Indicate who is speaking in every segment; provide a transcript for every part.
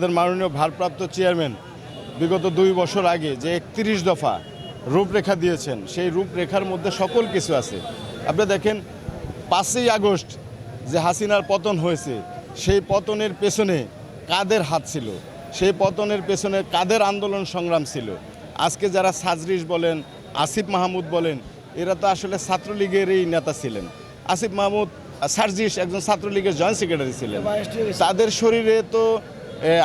Speaker 1: আমাদের মাননীয় ভারপ্রাপ্ত চেয়ারম্যান বিগত দুই বছর আগে যে একত্রিশ দফা রূপরেখা দিয়েছেন সেই রূপরেখার মধ্যে সকল কিছু আছে। আপনি দেখেন পাঁচই আগস্ট যে হাসিনার পতন হয়েছে সেই পতনের পেছনে কাদের হাত ছিল? সেই পতনের পেছনে কাদের আন্দোলন সংগ্রাম ছিল? আজকে যারা সাজরিস বলেন আসিফ মাহমুদ বলেন এরা তো আসলে ছাত্রলীগেরই নেতা ছিলেন। আসিফ মাহমুদ সার্জিস একজন ছাত্রলীগের জয়েন্ট সেক্রেটারি ছিলেন। তাদের শরীরে তো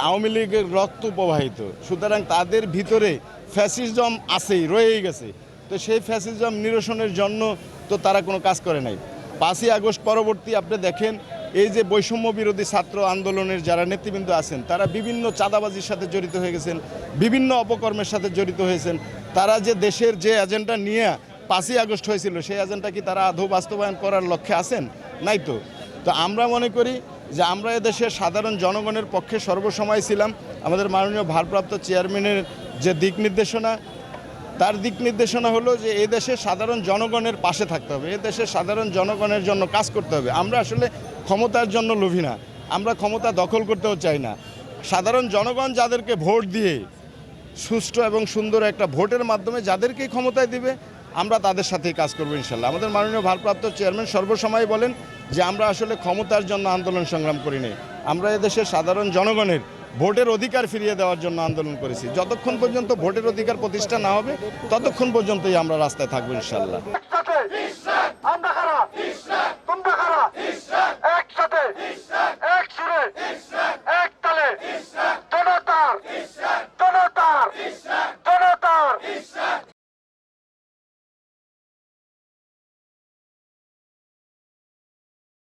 Speaker 1: আওয়ামী লীগের রক্ত প্রবাহিত। সুতরাং তাদের ভিতরে ফ্যাসিজম আছেই, রয়েই গেছে। তো সেই ফ্যাসিজম নিরসনের জন্য তো তারা কোনো কাজ করে নাই। পাঁচই আগস্ট পরবর্তী আপনি দেখেন, এই যে বৈষম্য বিরোধী ছাত্র আন্দোলনের যারা নেতৃবৃন্দ আছেন, তারা বিভিন্ন চাঁদাবাজির সাথে জড়িত হয়ে গেছেন, বিভিন্ন অপকর্মের সাথে জড়িত হয়েছেন। তারা যে দেশের যে এজেন্ডা নিয়ে পাঁচই আগস্ট হয়েছিল, সেই এজেন্ডা কি তারা আদৌ বাস্তবায়ন করার লক্ষ্যে আছেন? নাই তো। তো আমরা মনে করি যে আমরা এদেশের সাধারণ জনগণের পক্ষে সর্বসময় ছিলাম। আমাদের মাননীয় ভারপ্রাপ্ত চেয়ারম্যানের যে দিক নির্দেশনা, তার দিক নির্দেশনা হলো যে এই দেশের সাধারণ জনগণের পাশে থাকতে হবে। এ দেশের সাধারণ জনগণের জন্য কাজ করতে হবে। আমরা আসলে ক্ষমতার জন্য লোভী না। আমরা ক্ষমতা দখল করতেও চাই না। সাধারণ জনগণ যাদেরকে ভোট দিয়ে সুষ্ঠু এবং সুন্দর একটা ভোটের মাধ্যমে যাদেরকেই ক্ষমতায় দিবে আমরা তাদের সাথেই কাজ করব ইনশাল্লাহ। আমাদের মাননীয় ভারপ্রাপ্ত চেয়ারম্যান সর্বসময় বলেন যে আমরা আসলে ক্ষমতার জন্য আন্দোলন সংগ্রাম করি করিনি আমরা এদেশের সাধারণ জনগণের ভোটের অধিকার ফিরিয়ে দেওয়ার জন্য আন্দোলন করেছি। যতক্ষণ পর্যন্ত ভোটের অধিকার প্রতিষ্ঠা না হবে, ততক্ষণ পর্যন্তই আমরা রাস্তায় থাকব ইনশাল্লাহ।